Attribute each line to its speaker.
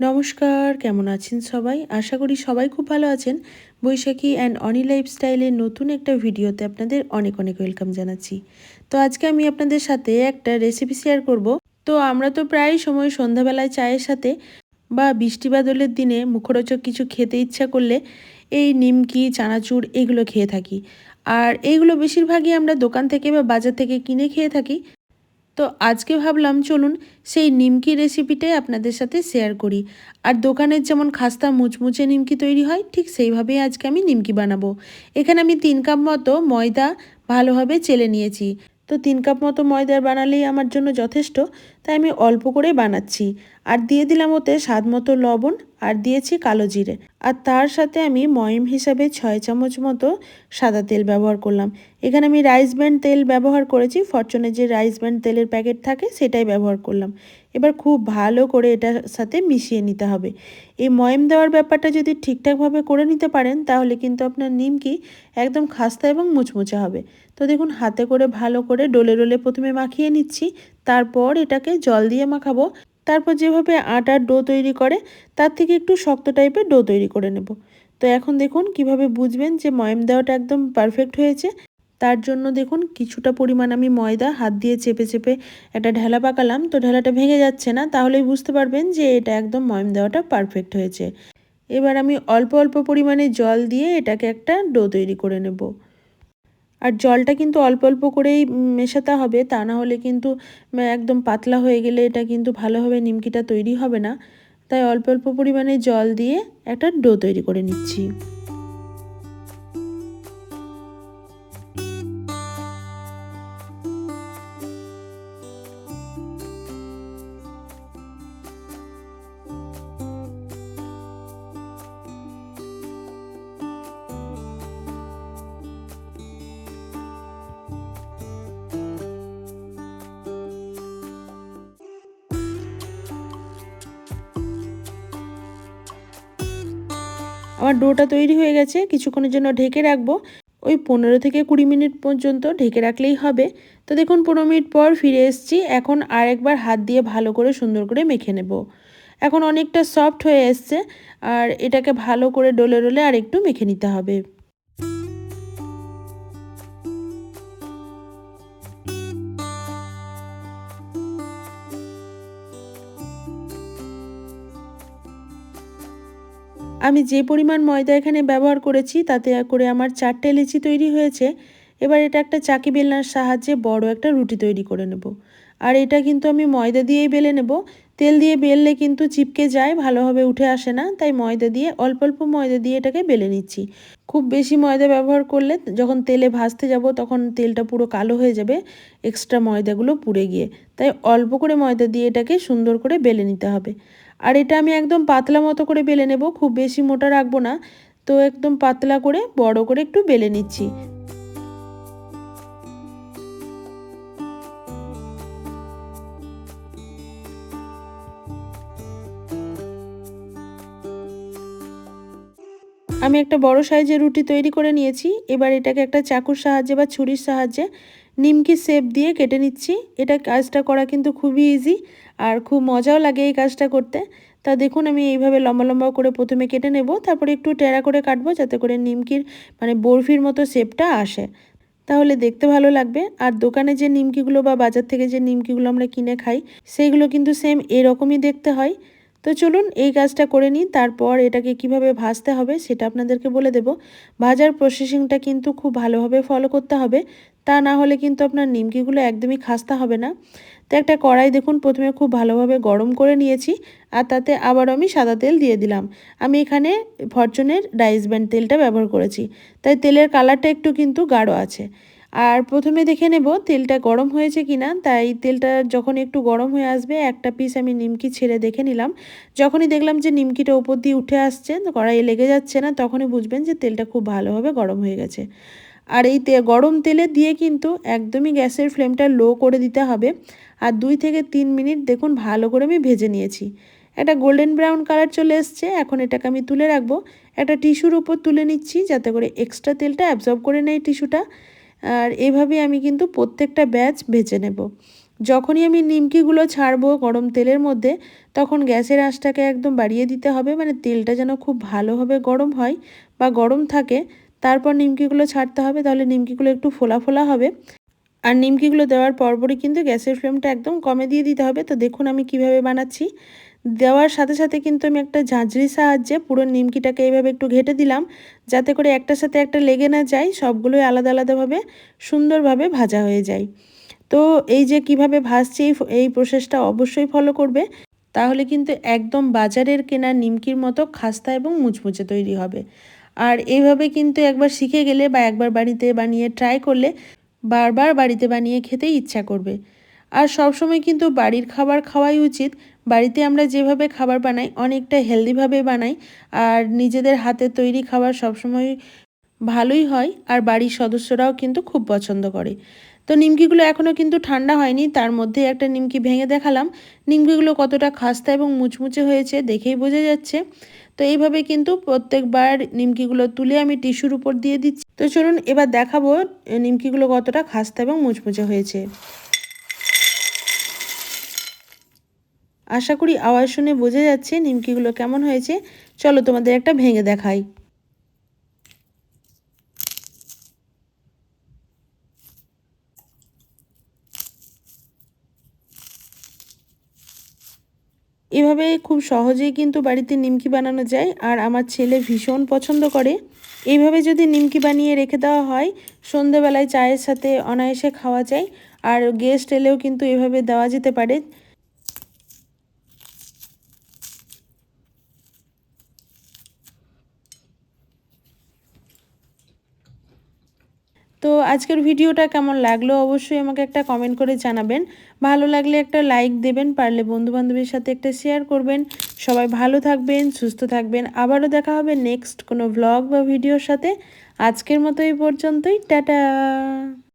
Speaker 1: নমস্কার, কেমন আছেন সবাই? আশা করি সবাই খুব ভালো আছেন। বৈশাখী অ্যান্ড অনি লাইফস্টাইলের নতুন একটা ভিডিওতে আপনাদের অনেক অনেক ওয়েলকাম জানাচ্ছি। তো আজকে আমি আপনাদের সাথে একটা রেসিপি শেয়ার করব। তো আমরা তো প্রায় সময় সন্ধ্যাবেলায় চায়ের সাথে বা বৃষ্টি বাদলের দিনে মুখরোচক কিছু খেতে ইচ্ছা করলে এই নিমকি, চানাচুর এগুলো খেয়ে থাকি। আর এইগুলো বেশিরভাগই আমরা দোকান থেকে বা বাজার থেকে কিনে খেয়ে থাকি। তো আজকে ভাবলাম, চলুন সেই নিমকি রেসিপিটাই আপনাদের সাথে শেয়ার করি। আর দোকানের যেমন খাস্তা মুচমুচে নিমকি তৈরি হয়, ঠিক সেইভাবেই আজকে আমি নিমকি বানাবো। এখানে আমি তিন কাপ মতো ময়দা ভালোভাবে চেলে নিয়েছি। তো তিন কাপ মতো ময়দার বানালেই আমার জন্য যথেষ্ট, তাই আমি অল্প করে বানাচ্ছি। আর দিয়ে দিলাম ওতে স্বাদ মতো লবণ আর দিয়েছি কালো জিরে। আর তার সাথে আমি ময়ম হিসাবে ছয় চামচ মতো সাদা তেল ব্যবহার করলাম। এখানে আমি রাইস ব্যান্ড তেল ব্যবহার করেছি। ফরচুনের যে রাইস ব্যান্ড তেলের প্যাকেট থাকে, সেটাই ব্যবহার করলাম। এবার খুব ভালো করে এটার সাথে মিশিয়ে নিতে হবে। এই ময়ম দেওয়ার ব্যাপারটা যদি ঠিকঠাকভাবে করে নিতে পারেন, তাহলে কিন্তু আপনার নিমকি একদম খাস্তা এবং মুচমুচে হবে। তো দেখুন, হাতে করে ভালো করে ডোলে ডোলে প্রথমে মাখিয়ে নিচ্ছি। তারপর এটাকে জল দিয়ে মাখাবো। তারপর যেভাবে আটার ডো তৈরি করে, তার থেকে একটু শক্ত টাইপের ডো তৈরি করে নেব। তো এখন দেখুন কীভাবে বুঝবেন যে ময়ম দেওয়াটা একদম পারফেক্ট হয়েছে। তার জন্য দেখুন কিছুটা পরিমাণ আমি ময়দা, হাত দিয়ে চেপে চেপে একটা ঢেলা পাকালাম। তো ঢেলাটা ভেঙে যাচ্ছে না, তাহলেই বুঝতে পারবেন যে এটা একদম ময়ম দেওয়াটা পারফেক্ট হয়েছে। এবার আমি অল্প অল্প পরিমাণে জল দিয়ে এটাকে একটা ডো তৈরি করে নেব। আর জলটা কিন্তু অল্প অল্প করেই মেশাতে হবে, তা না হলে কিন্তু একদম পাতলা হয়ে গেলে এটা কিন্তু ভালোভাবে নিমকিটা তৈরি হবে না। তাই অল্প অল্প পরিমাণে জল দিয়ে একটা ডো তৈরি করে নিচ্ছি। আমার ডোটা তৈরি হয়ে গেছে, কিছুক্ষণের জন্য ঢেকে রাখব। ওই পনেরো থেকে কুড়ি মিনিট পর্যন্ত ঢেকে রাখলেই হবে। তো দেখুন, পনেরো মিনিট পর ফিরে এসেছি। এখন আরেকবার হাত দিয়ে ভালো করে সুন্দর করে মেখে নেব। এখন অনেকটা সফট হয়ে এসছে, আর এটাকে ভালো করে ডলে ডলে আর একটু মেখে নিতে হবে। আমি যে পরিমাণ ময়দা এখানে ব্যবহার করেছি, তাতে করে আমার চারটে লিচি তৈরি হয়েছে। এবার এটা একটা চাকি বেলনার সাহায্যে বড় একটা রুটি তৈরি করে নেব। আর এটা কিন্তু আমি ময়দা দিয়েই বেলে নেব। তেল দিয়ে বেললে কিন্তু চিপকে যায়, ভালোভাবে উঠে আসে না, তাই ময়দা দিয়ে, অল্প অল্প ময়দা দিয়ে এটাকে বেলে নিচ্ছি। খুব বেশি ময়দা ব্যবহার করলে যখন তেলে ভাজতে যাব, তখন তেলটা পুরো কালো হয়ে যাবে, এক্সট্রা ময়দাগুলো পুড়ে গিয়ে। তাই অল্প করে ময়দা দিয়ে এটাকে সুন্দর করে বেলে নিতে হবে। আর এটা আমি একদম পাতলা মতো করে বেলে নেব, খুব বেশি মোটা রাখব না। তো একদম পাতলা করে, বড় করে একটু বেলে নিচ্ছি। আমি একটা বড় সাইজের রুটি তৈরি করে নিয়েছি। এবার এটাকে একটা চাকুর সাহায্যে বা ছুরির সাহায্যে নিমকি শেপ দিয়ে কেটে নিচ্ছি। এটা কাজটা করা কিন্তু খুবই ইজি আর খুব মজাও লাগে এই কাজটা করতে। তা দেখুন, আমি এইভাবে লম্বা লম্বা করে প্রথমে কেটে নেব, তারপরে একটু টেরা করে কাটবো, যাতে করে নিমকির মানে বরফির মতো শেপটা আসে। তাহলে দেখতে ভালো লাগবে। আর দোকানে যে নিমকিগুলো বা বাজার থেকে যে নিমকিগুলো আমরা কিনে খাই, সেইগুলো কিন্তু সেম এরকমই দেখতে হয়। তো চলুন, এই কাজটা করে নিই। তারপর এটাকে কীভাবে ভাজতে হবে, সেটা আপনাদেরকে বলে দেব। ভাজার প্রসেসিংটা কিন্তু খুব ভালোভাবে ফলো করতে হবে। তা না হলে কিন্তু আপনার নিমকিগুলো একদমই খাস্তা হবে না। তো একটা কড়াই দেখুন, প্রথমে খুব ভালোভাবে গরম করে নিয়েছি, আর তাতে আবার আমি সাদা তেল দিয়ে দিলাম। আমি এখানে ফরচুনের রাইস ব্যান্ড তেলটা ব্যবহার করেছি, তাই তেলের কালারটা একটু কিন্তু গাঢ় আছে। আর প্রথমে দেখে নেব তেলটা গরম হয়েছে কি না তাই তেলটা যখন একটু গরম হয়ে আসবে, একটা পিস আমি নিমকি ছেড়ে দেখে নিলাম। যখনই দেখলাম যে নিমকিটা ওপর দিয়ে উঠে আসছে কড়াইয়ে লেগে যাচ্ছে না, তখনই বুঝবেন যে তেলটা খুব ভালোভাবে গরম হয়ে গেছে। আর এই তে গরম তেলে দিয়ে কিন্তু একদমই গ্যাসের ফ্লেমটা লো করে দিতে হবে। আর দুই থেকে তিন মিনিট দেখুন ভালো করে আমি ভেজে নিয়েছি। একটা গোল্ডেন ব্রাউন কালার চলে এসছে, এখন এটাকে আমি তুলে রাখব। একটা টিস্যুর উপর তুলে নিচ্ছি, যাতে করে এক্সট্রা তেলটা অ্যাবজর্ব করে নেয় টিস্যুটা। আর এভাবে আমি কিন্তু প্রত্যেকটা ব্যাচ ভেজে নেব। যখনই আমি নিমকিগুলো ছাড়বো গরম তেলের মধ্যে, তখন গ্যাসের আঁচটাকে একদম বাড়িয়ে দিতে হবে। মানে তেলটা যেন খুব ভালোভাবে গরম হয় বা গরম থাকে তারপর নিমকিগুলো ছাড়তে হবে, তাহলে নিমকিগুলো একটু ফোলা ফোলা হবে। আর নিমকিগুলো দেওয়ার পরপরই কিন্তু গ্যাসের ফ্লেমটা একদম কমে দিয়ে দিতে হবে। তো দেখুন আমি কীভাবে বানাচ্ছি। দেওয়ার সাথে সাথে কিন্তু আমি একটা ঝাঁঝরির সাহায্যে পুরো নিমকিটাকে এইভাবে একটু ঘেটে দিলাম, যাতে করে একটার সাথে একটা লেগে না যায়, সবগুলোই আলাদা আলাদাভাবে সুন্দরভাবে ভাজা হয়ে যায়। তো এই যে কীভাবে ভাজছি, এই প্রসেসটা অবশ্যই ফলো করবে। তাহলে কিন্তু একদম বাজারের কেনা নিমকির মতো খাস্তা এবং মুচমুচে তৈরি হবে। আর এইভাবে কিন্তু একবার শিখে গেলে বা একবার বাড়িতে বানিয়ে ট্রাই করলে বারবার বাড়িতে বানিয়ে খেতেই ইচ্ছা করবে। আর সবসময় কিন্তু বাড়ির খাবার খাওয়াই উচিত। বাড়িতে আমরা যেভাবে খাবার বানাই, অনেকটা হেলদিভাবে বানাই। আর নিজেদের হাতে তৈরি খাবার সবসময় ভালোই হয় আর বাড়ির সদস্যরাও কিন্তু খুব পছন্দ করে। তো নিমকিগুলো এখনও কিন্তু ঠান্ডা হয়নি, তার মধ্যে একটা নিমকি ভেঙে দেখালাম। নিমকিগুলো কতটা খাস্তা এবং মুচমুচে হয়েছে দেখেই বোঝা যাচ্ছে। তো এইভাবে কিন্তু প্রত্যেকবার নিমকিগুলো তুলে আমি টিস্যুর উপর দিয়ে দিচ্ছি। তো চলুন এবার দেখাবো নিমকিগুলো কতটা খাস্তা এবং মুচমুচে হয়েছে। আশা করি আওয়াজ শুনে বোঝা যাচ্ছে নিমকিগুলো কেমন হয়েছে। চলো তোমাদের একটা ভেঙে দেখাই। এভাবে খুব সহজেই কিন্তু বাড়িতে নিমকি বানানো যায়, আর আমার ছেলে ভীষণ পছন্দ করে। এইভাবে যদি নিমকি বানিয়ে রেখে দেওয়া হয়, সন্ধেবেলায় চায়ের সাথে অনায়াসে খাওয়া যায়, আর গেস্ট এলেও কিন্তু এভাবে দেওয়া যেতে পারে। তো আজকের ভিডিওটা কেমন লাগল অবশ্যই আমাকে একটা কমেন্ট করে জানাবেন। ভালো লাগলে একটা লাইক দেবেন, পারলে বন্ধুবান্ধবের সাথে একটা শেয়ার করবেন। সবাই ভালো থাকবেন, সুস্থ থাকবেন। আবারও দেখা হবে নেক্সট কোনো ব্লগ বা ভিডিওর সাথে। আজকের মতো এই পর্যন্তই, টাটা!